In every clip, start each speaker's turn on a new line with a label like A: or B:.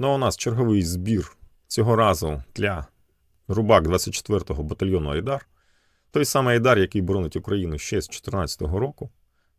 A: Ну, а у нас черговий збір цього разу для Рубак 24-го батальйону Айдар. Той самий Айдар, який боронить Україну ще з 2014 року.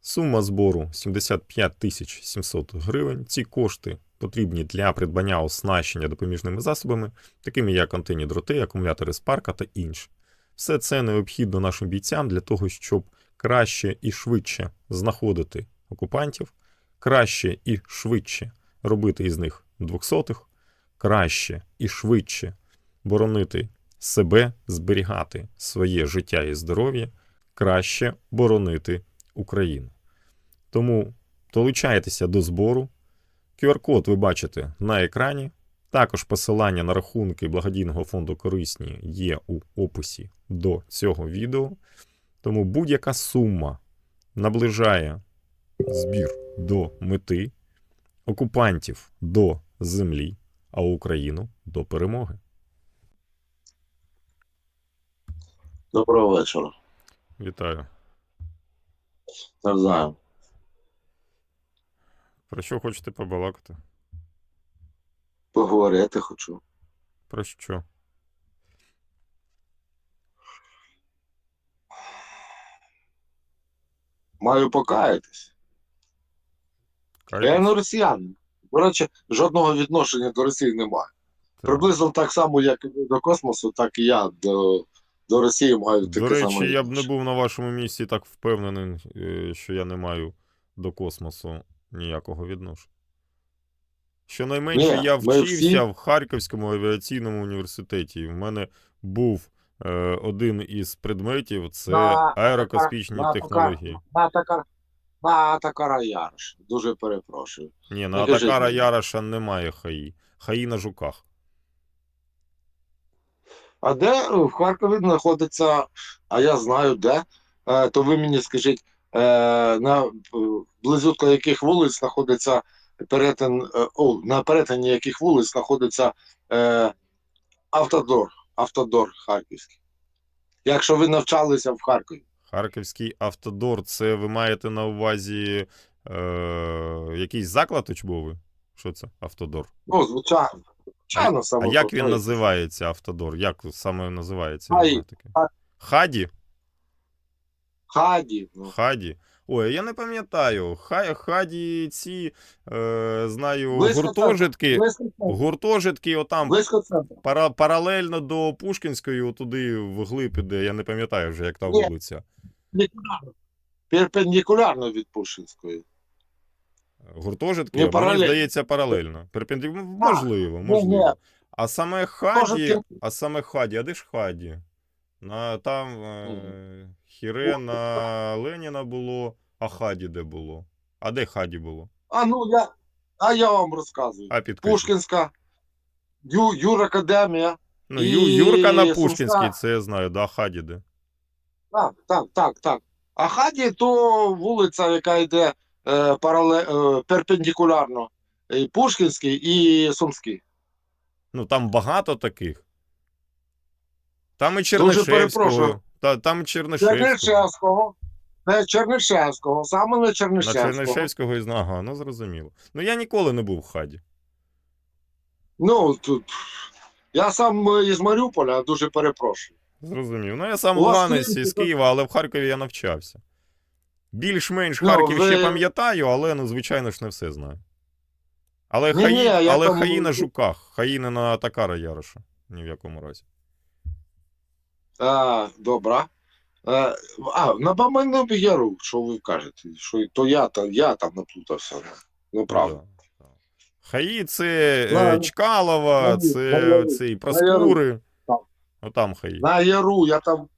A: Сума збору 75 тисяч 700 гривень. Ці кошти потрібні для придбання оснащення допоміжними засобами, такими як антенні дроти, акумулятори з парка та інше. Все це необхідно нашим бійцям для того, щоб краще і швидше знаходити окупантів, краще і швидше робити із них двохсотих, краще і швидше боронити себе, зберігати своє життя і здоров'я, краще боронити Україну. Тому долучайтеся до збору. QR-код ви бачите на екрані. Також посилання на рахунки благодійного фонду корисні є у описі до цього відео. Тому будь-яка сума наближає збір до мети, окупантів до землі, а Україну до перемоги.
B: Доброго вечора.
A: Вітаю.
B: Навзаєм.
A: Про що хочете побалакати?
B: Поговорити хочу.
A: Про що?
B: Маю покаятись. Я не росіянин. До речі, жодного відношення до Росії немає. Приблизно так само, як і ви до космосу, так і я до, до Росії маю таке
A: До
B: саме.
A: речі, я б не був на вашому місці так впевнений, е, що я не маю до космосу ніякого відношення. Щонайменше
B: Ні,
A: я
B: ми
A: вчився
B: всі-
A: в Харківському авіаційному університеті. і В мене був е, один із предметів це
B: На-
A: аерокосмічні
B: на-
A: технології.
B: Атакара Ярош. Дуже перепрошую.
A: Ні, на Атакара. Яроша немає хаї. Хаї на жуках.
B: А де в Харкові знаходиться, а я знаю де, е, то ви мені скажіть, е, на е, близько яких вулиць знаходиться перетин, е, о, на перетині яких вулиць знаходиться е, автодор, автодор Харківський. Якщо ви навчалися в Харкові.
A: Харківський автодор, це ви маєте на увазі е, якийсь заклад учбовий? Що це автодор?
B: Ну, звичайно. Звичайно,
A: А
B: саме
A: як він називається автодор? Як саме називається?
B: Хаї.
A: Не знаю таке.
B: Ха-
A: Хаді?
B: Хаді. Ну,
A: Хаді. Ой, я не пам'ятаю. Хай, хаді ці, е, знаю,
B: Близько
A: гуртожитки.
B: близько.
A: Гуртожитки, отам
B: близько
A: пара, паралельно до Пушкінської, отуди вглиб іде. Я не пам'ятаю вже, як та вулиця.
B: Перпендикулярно. Перпендикулярно від Пушинської.
A: Гуртожитки,
B: Ні,
A: мені здається, паралельно. Перпендик... Можливо, можливо. А саме Хаді, а саме Хаді, а де ж Хаді? На, там е, Хіре на Леніна було, а Хаді де було? А де Хаді було?
B: А ну я, а я вам розказую.
A: А підкажіть.
B: Пушкінська, Ю, Юракадемія.
A: Ну,
B: і
A: Юрка на
B: Сумська.
A: Пушкінській, це я знаю, да, Хаді де?
B: Так, так, так, так. А Хаді то вулиця, яка йде е, парале, е, перпендикулярно і Пушкінській і Сумській.
A: Ну там багато таких. Там і
B: Дуже
A: Чернишевського.
B: перепрошую.
A: Та, там Чернишевського.
B: Чернишевського. Не Чернишевського, саме
A: На
B: Чернишевського.
A: Чернишевського і зна- ага, ну зрозуміло. Ну я ніколи не був в Хаді.
B: Ну, тут. Я сам е, із Маріуполя, дуже перепрошую.
A: Зрозумів. Ну, я сам Луганець із Києва, але в Харкові я навчався. Більш-менш
B: Ну,
A: Харків
B: ви-
A: ще пам'ятаю, але ну, звичайно ж, не все знаю. Але,
B: Ні-ні,
A: хаї,
B: я
A: але
B: там-
A: хаї на жуках, хаї не на Такара Яроша. Ні в якому разі.
B: А, добре. Е, а, на Баменному Яру, що ви кажете? Що то я, та, я там наплутався. Ну, правда.
A: Да, да. Хаї це е,
B: Ладно.
A: Чкалова, це цей Проскури.
B: Так.
A: Отам хаї.
B: На Яру я там,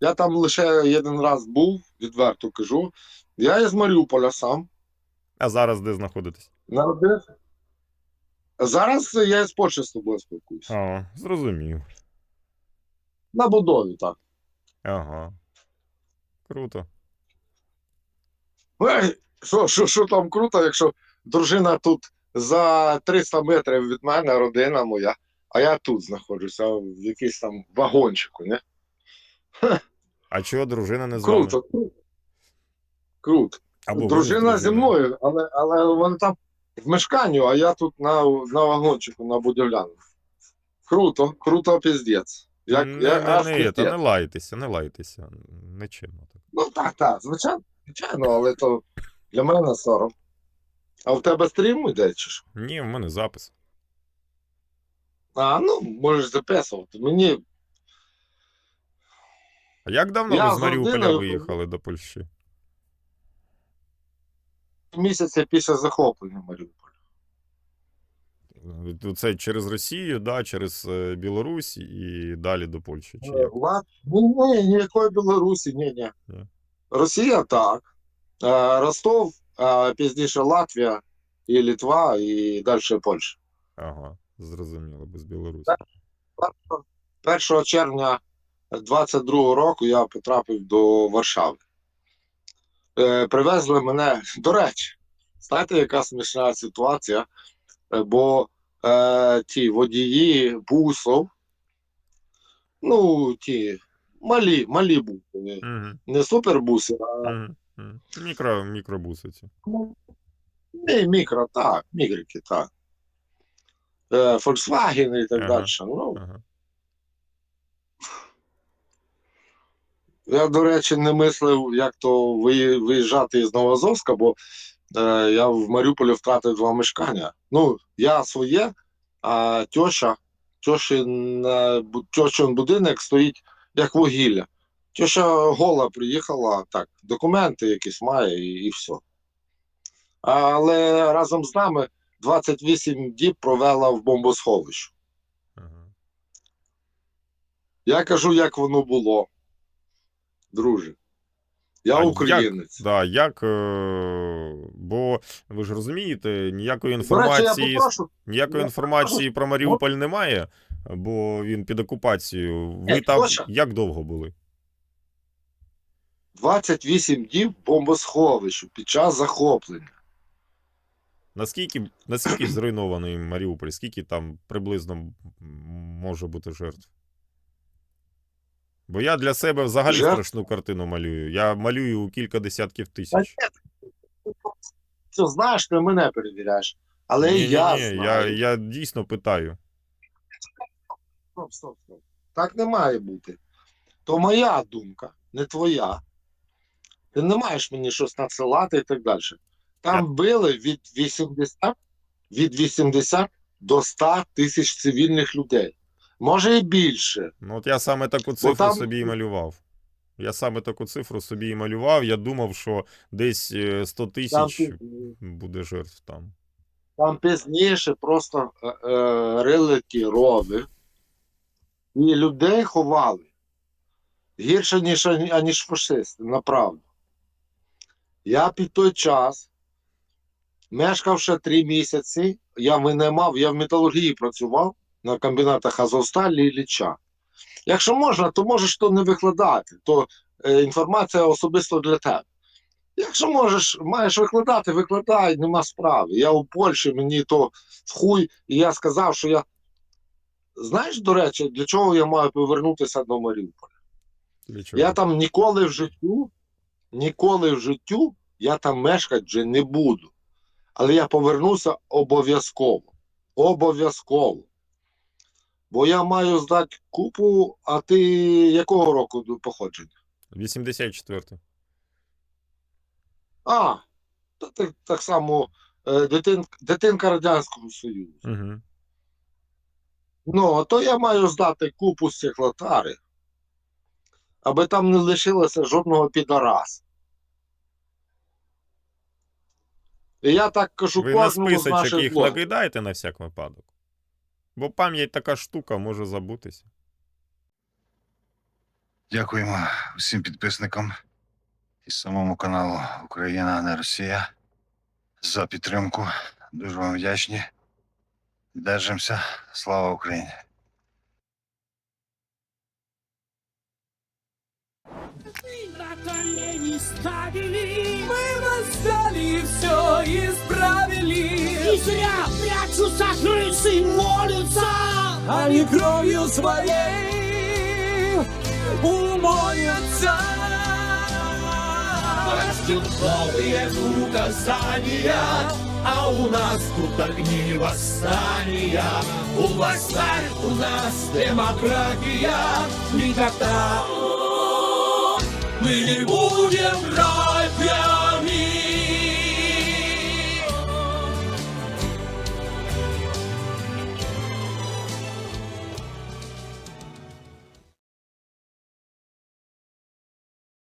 B: я там лише один раз був, відверто кажу. Я із Маріуполя сам
A: А зараз де знаходитесь?
B: народився. Зараз я із Польщі з тобою спілкуюся.
A: А, зрозумів.
B: На будові, так.
A: Ага. Круто.
B: Ой, Що, що, що там круто, якщо дружина тут за 300 метрів від мене, родина моя, а я тут знаходжуся, в якийсь там вагончику, не?
A: А чого дружина не з вами?
B: Круто, круто. Круто.
A: Або
B: Дружина зі мною, але, але вона там в мешканні, а я тут на, на вагончику, на будівлянку. Круто, круто, піздець. Як,
A: не,
B: я,
A: не, не, та не лайтеся, не лайтеся. Так.
B: Ну так, так, звичайно, звичайно, але то для мене сором. А в тебе стрім йде чи що?
A: Ні, в мене запис.
B: А, ну, можеш записувати. Мені
A: А як давно
B: Я
A: ви з
B: з
A: Маріуполя
B: родиною-
A: виїхали до Польщі?
B: місяця після захоплення Маріуполя.
A: Це через Росію, да, через е, Білорусь і далі до Польщі. Чи
B: Е,
A: як?
B: Ні, ні, ніякої Білорусі, ні, ні.
A: Ні.
B: Росія так. Е, Ростов, а пізніше Латвія і Литва, і далі Польща.
A: Ага, зрозуміло, без Білорусі.
B: 1 червня 22-го року я потрапив до Варшави. Е, привезли мене, до речі, знаєте, яка смішна ситуація? Е, бо е, ті водії бусов, ну, ті малі, малі буси, не,
A: Угу,
B: не супербуси, а
A: угу. Мікро, мікробуси ці.
B: не мікро, так, мікрики, так. Е, Volkswagen і так
A: Ага.
B: далі. Ну,
A: Ага.
B: Я, до речі, не мислив, як то виїжджати із Новоазовська, бо е, я в Маріуполі втратив два мешкання. Ну, я своє, а тьоша, тьошин, е, тьочин будинок стоїть як вугілля. Тьоша гола приїхала, так, документи якісь має і, і все. Але разом з нами 28 діб провела в бомбосховищі.
A: Ага.
B: Я кажу, як воно було, друже. Я
A: А як?
B: українець.
A: Да, як, е, бо ви ж розумієте, ніякої
B: речі,
A: інформації,
B: попрошу.
A: ніякої інформації про Маріуполь немає, бо він під окупацією. Ви
B: Е,
A: там
B: точно.
A: як довго були?
B: 28 днів бомбосховищу під час захоплення.
A: Наскільки, наскільки зруйнований Маріуполь? Скільки там приблизно може бути жертв? Бо я для себе взагалі
B: Жертв?
A: страшну картину малюю. Я малюю у кілька десятків тисяч.
B: Це знаєш, ти мене перевіряєш. Але
A: Ні,
B: я
A: ні,
B: знаю.
A: я дійсно питаю.
B: Стоп, стоп, стоп. Так не має бути. То моя думка, не твоя. Ти не маєш мені щось надсилати і так далі. Там били від 80, від 80 до 100 тисяч цивільних людей. Може і більше.
A: Ну, от я саме таку цифру
B: там-
A: собі і малював. Я саме таку цифру собі і малював. Я думав, що десь е, 100 тисяч
B: пізніше-
A: буде жертв там.
B: там пізніше просто е, е, рили ті рови, і людей ховали. Гірше, ніж, аніж фашисти, направду. Я під той час, мешкав ще три місяці, я винаймав, я в металургії працював на комбінатах Азовсталі і Ліча. Якщо можна, то можеш то не викладати, то е, інформація особисто для тебе. Якщо можеш, маєш викладати, викладай, нема справи. Я у Польщі, мені то в хуй, і я сказав, що я. Знаєш, до речі, для чого я маю повернутися до Маріуполя? Я там ніколи в життю, ніколи в життю я там мешкати вже не буду. Але я повернуся обов'язково. Обов'язково. Бо я маю здати купу, а ти якого року походження?
A: 84.
B: А, то так, так само е, дитин, дитинка Радянського Союзу.
A: Угу.
B: Ну, а то я маю здати купу з цих лотари, аби там не лишилося жодного підараса. І я так кажу
A: Ви на
B: кожному з
A: списочок
B: наших
A: їх накидайте на всяк випадок. Бо пам'ять така штука може забутися.
C: Дякуємо усім підписникам і самому каналу Україна, а не Росія за підтримку. Дуже вам вдячні. Держимося. Слава Україні!
D: На колени ставили Мы восстали все исправили И зря прячутся крысы молятся Они кровью своей умоются. Новые указания, а у нас тут огни восстания. У властях у нас демократия никогда. Мы не будем брать